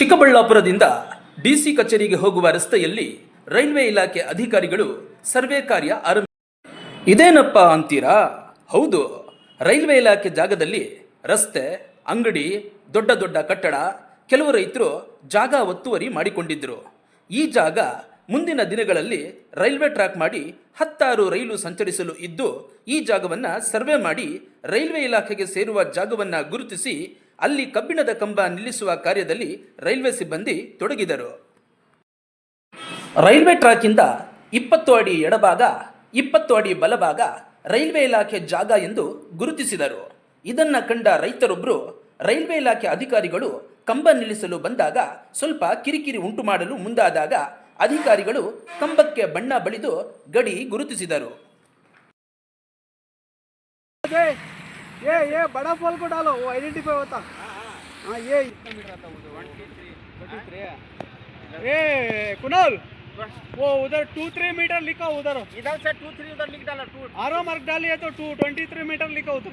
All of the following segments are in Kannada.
ಚಿಕ್ಕಬಳ್ಳಾಪುರದಿಂದ ಡಿಸಿ ಕಚೇರಿಗೆ ಹೋಗುವ ರಸ್ತೆಯಲ್ಲಿ ರೈಲ್ವೆ ಇಲಾಖೆ ಅಧಿಕಾರಿಗಳು ಸರ್ವೆ ಕಾರ್ಯ ಆರಂಭ ಇದೇನಪ್ಪ ಅಂತೀರಾ? ಹೌದು, ರೈಲ್ವೆ ಇಲಾಖೆ ಜಾಗದಲ್ಲಿ ರಸ್ತೆ, ಅಂಗಡಿ, ದೊಡ್ಡ ದೊಡ್ಡ ಕಟ್ಟಡ, ಕೆಲವು ರೈತರು ಜಾಗ ಒತ್ತುವರಿ ಮಾಡಿಕೊಂಡಿದ್ದರು ಈ ಜಾಗ ಮುಂದಿನ ದಿನಗಳಲ್ಲಿ ರೈಲ್ವೆ ಟ್ರ್ಯಾಕ್ ಮಾಡಿ ಹತ್ತಾರು ರೈಲು ಸಂಚರಿಸಲು ಇದ್ದು, ಈ ಜಾಗವನ್ನು ಸರ್ವೆ ಮಾಡಿ ರೈಲ್ವೆ ಇಲಾಖೆಗೆ ಸೇರುವ ಜಾಗವನ್ನು ಗುರುತಿಸಿ ಅಲ್ಲಿ ಕಬ್ಬಿಣದ ಕಂಬ ನಿಲ್ಲಿಸುವ ಕಾರ್ಯದಲ್ಲಿ ರೈಲ್ವೆ ಸಿಬ್ಬಂದಿ ತೊಡಗಿದರು. ರೈಲ್ವೆ ಟ್ರ್ಯಾಕಿಂದ ಇಪ್ಪತ್ತು ಅಡಿ ಎಡಭಾಗ, ಇಪ್ಪತ್ತು ಅಡಿ ಬಲಭಾಗ ರೈಲ್ವೆ ಇಲಾಖೆ ಜಾಗ ಎಂದು ಗುರುತಿಸಿದರು. ಇದನ್ನ ಕಂಡ ರೈತರೊಬ್ಬರು ರೈಲ್ವೆ ಇಲಾಖೆ ಅಧಿಕಾರಿಗಳು ಕಂಬ ನಿಲ್ಲಿಸಲು ಬಂದಾಗ ಸ್ವಲ್ಪ ಕಿರಿಕಿರಿ ಉಂಟು ಮಾಡಲು ಮುಂದಾದಾಗ ಅಧಿಕಾರಿಗಳು ಕಂಬಕ್ಕೆ ಬಣ್ಣ ಬಳಿದು ಗಡಿ ಗುರುತಿಸಿದರು. ये ये बड़ा फॉल को डालो वो आइडेंटिफाई होता। हाँ ये। ये कुणाल? वो उधर टू थ्री मीटर लिखा उधर। इधर से टू थ्री उधर लिख डाला टू आरो मार्क डालिए तो टू ट्वेंटी थ्री मीटर लिखा उधर।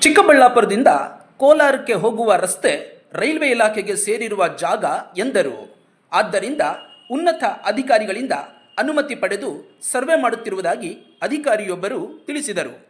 ಚಿಕ್ಕಬಳ್ಳಾಪುರದಿಂದ ಕೋಲಾರಕ್ಕೆ ಹೋಗುವ ರಸ್ತೆ ರೈಲ್ವೆ ಇಲಾಖೆಗೆ ಸೇರಿರುವ ಜಾಗ ಎಂದರು. ಆದ್ದರಿಂದ ಉನ್ನತ ಅಧಿಕಾರಿಗಳಿಂದ ಅನುಮತಿ ಪಡೆದು ಸರ್ವೆ ಮಾಡುತ್ತಿರುವುದಾಗಿ ಅಧಿಕಾರಿಯೊಬ್ಬರು ತಿಳಿಸಿದರು.